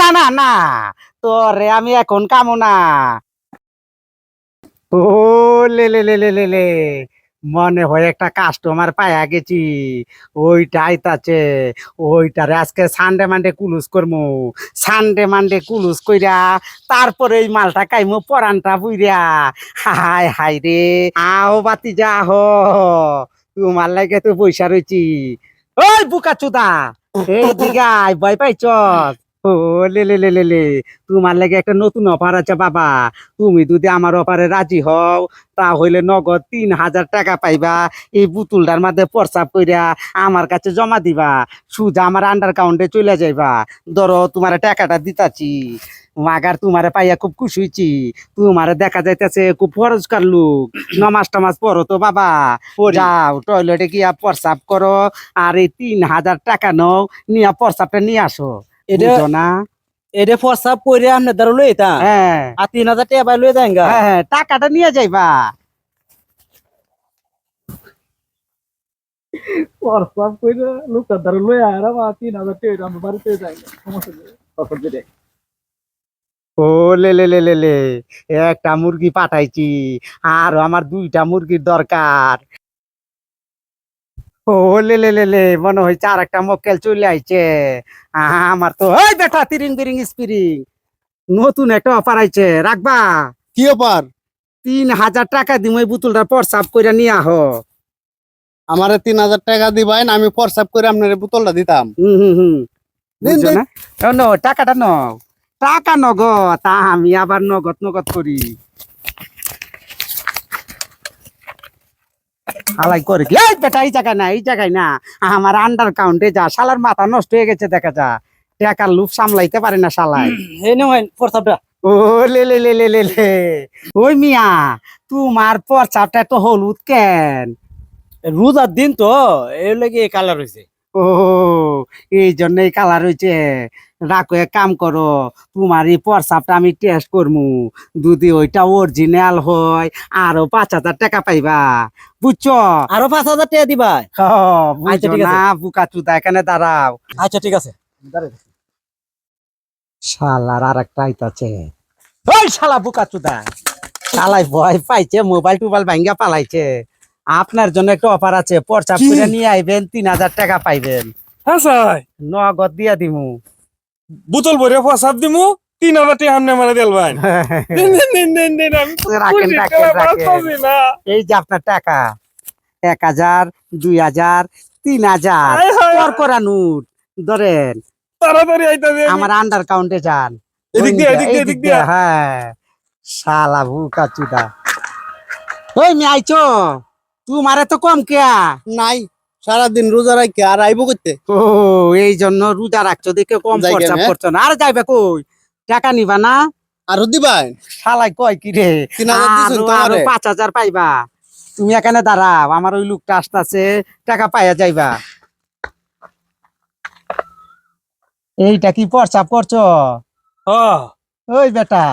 না না না, তোরে আমি এখন কামো না। ও, লে লে লে লে লে লে, মনে হয় একটা কাস্টমার পাইয়া গেছি। ওইটা আইতাছে, ওইটারে আজকে সানডে মানডে কুলুস করমু। সানডে মানডে কুলুস কইরা তারপরে এই মালটা কাইমু পরানটা বুইরা। হাই হাই রে আও বাতি যা হ তোমার লাগে তো পয়সা রয়েছি ওই বুকা চুদা এই দিগাই ভয় পাইছ ও লে লে লে লে লে। তোমার লাগে একটা নতুন অফার আছে বাবা। তুমি যদি আমার অফারে রাজি হও তাহলে নগদ তিন হাজার টাকা পাইবা। এই বুতুলটার মধ্যে প্রস্রাব কইরা আমার কাছে জমা দিবা। সুজা আমার আন্ডার কাউন্টে চলে যাইবা। ধরো তোমার টাকাটা দিতাছি। মাগার তোমারে পাইয়া খুব খুশি হয়েছি তোমারে দেখা যাইতেছে খুব ফরজকার লোক। নমাজ টমাজ পড়ো তো বাবা। যাও টয়লেটে গিয়া প্রস্রাব করো। আর এই তিন হাজার টাকা নাও নিয়া প্রস্রাবটা নিয়ে আসো। এটা না এটা ফসাব করে আপনার দ্বারা লই তা? হ্যাঁ। আর তিন হাজার টাকা লই দেন হ্যাঁ হ্যাঁ, টাকাটা নিয়ে যাইবা। ফসাব করে লোকের দ্বারা লই আর তিন হাজার টাকা বাড়িতে যাই সমস্যা ও লে লে লে লে লে একটা মুরগি পাঠাইছি। আর আমার দুইটা মুরগির দরকার। ও লে লে লে লে মনে হয়েছে আর একটা মক্কেল চলে আইছে। আমার তো ওই বেটা তিরিং বিরিং স্পিরিং। নতুন একটা অফার আইছে রাখবা। কি ব্যাপার তিন হাজার টাকা দিম ওই বোতলটা প্রসাব করে নিয়ে আহ। আমারে তিন হাজার টাকা দিবেন আমি ফরসাপ করে আপনার বোতলটা দিতাম। হুম হুম হুম। টাকাটা ন টাকা নগদ তা আমি আবার নগদ নগদ করি। আলাই করে। কি এই বেটা এই জায়গায় না এই জায়গায় না। আমার আন্ডার কাউন্টে যা শালার মাথা নষ্ট হয়ে গেছে দেখা যা। টাকার লুপ সামলাইতে পারে না শালাই। হে নে হয় ফসাবটা ও লে লে লে লে লে লে। ওই মিয়া তোমার পরচাপটা তো হলুদ কেন? রোজার দিন তো এর লাগে কালার হয়েছে ও এই জন্যই কালার হয়েছে রাখো এক কাম করো তোমার এই প্রসাবটা আমি টেস্ট করমু। যদি ওইটা অরিজিনাল হয় আরও পাঁচ হাজার টাকা পাইবা। বুঝছ? আরও পাঁচ হাজার টাকা দিবা? আচ্ছা, ঠিক আছে। না? বুকা চুদা এখানে দাঁড়াও। আচ্ছা ঠিক আছে। শালার আর একটা আইতাছে। ওই শালা বুকা চুদা। শালাই ভয় পাইছে মোবাইল টোবাইল ভাঙ্গা পালাইছে। আপনার জন্য একটা অফার আছে। পর্চা? করে নিয়ে আইবেন তিন হাজার টাকা পাইবেন। হ্যাঁ স্যার। নগদ দিয়া দিমু। বোতল ভরে ফসাব দিমু তিন হাজার টাকা সামনে মারা দেল ভাই। দিন দিন দিন দিন দিন আমি তো রাখেন, খুশি, রাখেন, খেলা রাখেন। পারতাছি না। এই যে আপনার টাকা এক হাজার দুই হাজার তিন হাজার। করা নোট ধরেন। তাড়াতাড়ি আইতাছি আমার আন্ডার কাউন্টে যান। এদিক দিয়ে, এদিক দিয়ে, এদিক দিয়ে। হ্যাঁ। শালা ভুকা চুদা। ওই মি আইছো? তোমারে তো কম কেয়া? নাই সারাদিন রোজা রাখি আর আইবো করতে ও এই জন্য রোজা রাখছো দেখে কম খরচা করছ না। আর যাইবে কই? টাকা নিবা না? আরও দিবেন শালাই কয় কি রে? আরো-। পাঁচ হাজার পাইবা। তুমি এখানে দাঁড়াও আমার ওই লোকটা আসতেছে টাকা পাইয়া যাইবা। এইটা কি প্রচাপ করছ? ওই বেটা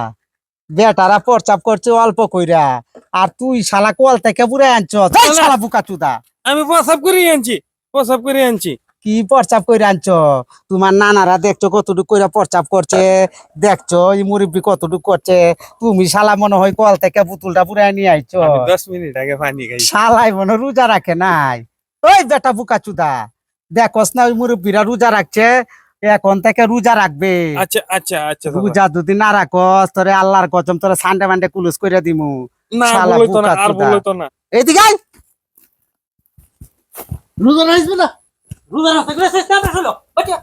বেটারা প্রচাপ করছে অল্প কইরা। আর তুই শালা কল থেকে বুড়ে আনছ যাই শালা- বুকা চুদা। আমি প্রসাব করে আনছি প্রসাব করে আনছি। কি প্রচাপ করে আনছ? তোমার নানারা দেখছ কতটুকু কইরা প্রচাপ করছে? দেখছ এই মুরব্বী কতটুকু করছে? তুমি শালা মনে হয় কল থেকে পুতুলটা বুড়ে নিয়ে আইছো। আমি দশ মিনিট আগে পানি খাই। শালাই মনে রোজা রাখে নাই। ওই বেটা বুকা চুদা দেখোস না ওই মুরব্বীরা রোজা রাখছে? এখন থেকে রোজা রাখবে। আচ্ছা আচ্ছা আচ্ছা। রোজা যদি না রাখস তোরে আল্লাহর কসম তোরে সানডে মানডে কুলুস করে দিমু। না বলতো না আর বলতো না। এইদিকে আয়। রোজা রাখবে না? রোজা রাখতে গেলে শেষ কামড়ে হলো বাচ্চা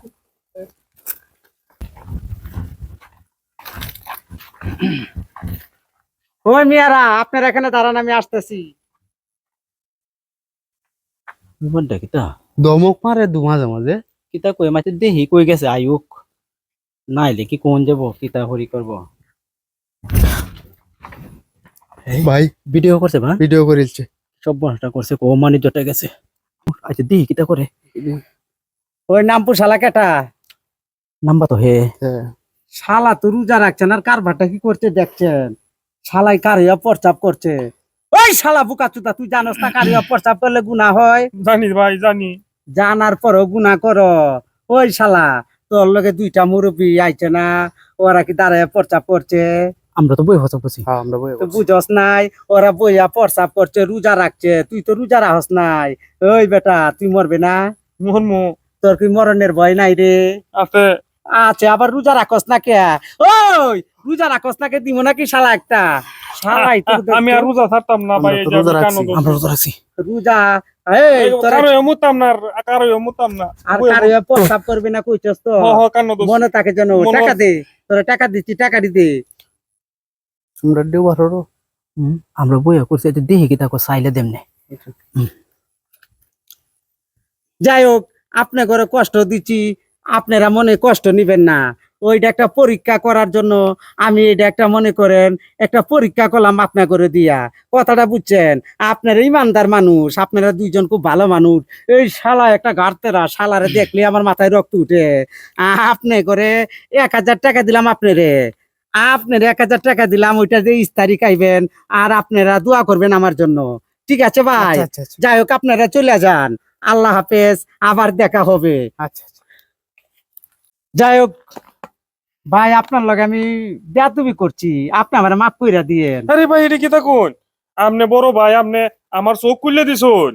ওই মিয়ারা আপনার এখানে দাঁড়ান আমি আসতেছি। বিমানটা কিতা? দমক মারে দু মাঝে মাঝে। কিতা কই? মাঝে দেহি কই গেছে? আয়ুক। নাইলে কি কোন যাব? কিতা হরি করব? ভাই। ভিডিও করছে বা? ভিডিও করিলছে। সব বনটা করছে কো মানি জটা গেছে। আচ্ছা দেহি কিতা করে। ওই নামপুর শালা কেটা? নাম্বার তো হে। হ্যাঁ। শালা তো রোজা রাখছেন আর কারবারটা কি করছে দেখছেন? শালাই কারিয়া প্রচাপ করছে। ওই শালা বুকা চুদা তুই জানোস না কারিয়া প্রচাপ করলে গুনাহ হয়? জানি ভাই জানি। জানার পরও গুনাহ করো। ওই শালা তোর লগে দুইটা মুরব্বী আইছে না ওরা কি দাঁড়ায় পর্চা পড়ছে আমরা তো বই হচ্ছে বুঝি হ্যাঁ আমরা বই তো বুঝস নাই ওরা বইয়া পর্চা করছে রোজা রাখছে তুই তো রোজা রাখস নাই। ওই বেটা তুই মরবে না? মোহন মু তোর কি মরণের ভয় নাই রে? আছে। আচ্ছা আবার রোজা রাখস না কে? ওই রোজা রাখস না কে দিব নাকি শালা একটা? আমি আর রোজা থাকতাম না ভাই আমরা এই যে রোজা রাখছি। কানো আমরা ধরছি। তো রাখছি। রোজা এই তোরা কারও মুতাম না আর কারও মুতাম না। আর বই- কারও প্রস্তাব না কইছস তো? হ হ কানো দোষ। মনে থাকে যেন টাকা দে তোরা টাকা দিচ্ছি টাকা দি। দে তোমরা ডিউ বারো আমরা বই করছি এতে দেখি কি তাকে চাইলে দেমনে যাই হোক আপনি ঘরে কষ্ট দিচ্ছি আপনারা মনে কষ্ট নিবেন না। ওইটা একটা পরীক্ষা করার জন্য আমি এটা একটা মনে করেন একটা পরীক্ষা করলাম আপনা করে দিয়া। কথাটা বুঝছেন আপনারা ইমানদার মানুষ আপনারা দুইজন খুব ভালো মানুষ। এই শালা একটা গাড়তেরা শালারে দেখলে আমার মাথায় রক্ত উঠে। আপনি করে এক হাজার টাকা দিলাম আপনারে। আপনার এক হাজার টাকা দিলাম ওইটা যে ইস্তারি খাইবেন আর আপনারা দোয়া করবেন আমার জন্য। ঠিক আছে ভাই? আচ্ছা আচ্ছা যাই হোক আপনারা চলে যান। আল্লাহ হাফেজ আবার দেখা হবে। আচ্ছা যাই হোক ভাই আপনার লগে আমি বেয়াদবি করছি। আপনি আমার মাফ কইরা দিয়েন। আরে ভাই এটা কি থাকুন আপনি বড় ভাই আপনি আমার চোখ খুললে দিছুন।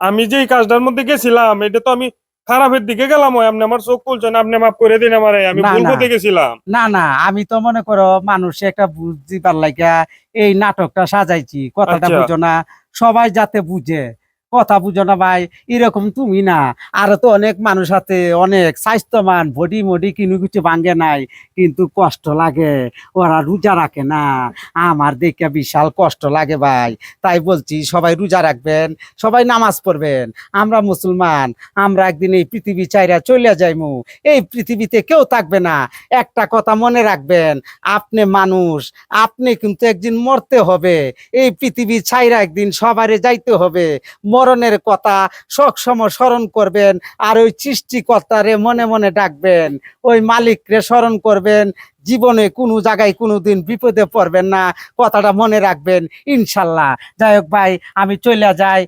আমি যে এই কাজটার মধ্যে গেছিলাম এটা তো আমি খারাপের দিকে গেলাম ওই আপনি আমার চোখ খুলছেন আপনি মাফ করে দিন আমারে আমি ভুল না। গেছিলাম না না আমি তো মনে করো মানুষ একটা বুঝিবার লাগা এই নাটকটা সাজাইছি কথাটা আচ্ছা। বুঝো না সবাই যাতে বুঝে কথা বুঝো না ভাই, এরকম তুমি না। আর তো অনেক মানুষ আছে, অনেক স্বাস্থ্যবান, বডি মডি কিনু কিছু ভাঙ্গে নাই, কিন্তু কষ্ট লাগে, ওরা রোজা রাখে না। আমার দেখে বিশাল কষ্ট লাগে ভাই, তাই বলছি সবাই রোজা রাখবেন, সবাই নামাজ পড়বেন। আমরা মুসলমান, আমরা একদিন এই পৃথিবী চাইরা চলে যাইমু। এই পৃথিবীতে কেউ থাকবে না, একটা কথা মনে রাখবেন, আপনি মানুষ, আপনি কিন্তু একদিন মরতে হবে। এই পৃথিবী ছাইরা একদিন সবারে যাইতে হবে মরণের কথা সবসময় স্মরণ করবেন আর ওই সৃষ্টিকর্তারে মনে মনে ডাকবেন। ওই মালিকরে স্মরণ করবেন। জীবনে কোনো জায়গায় কোনো দিন বিপদে পড়বেন না। কথাটা মনে রাখবেন। ইনশাল্লাহ। যাই হোক ভাই, আমি চলে যাই।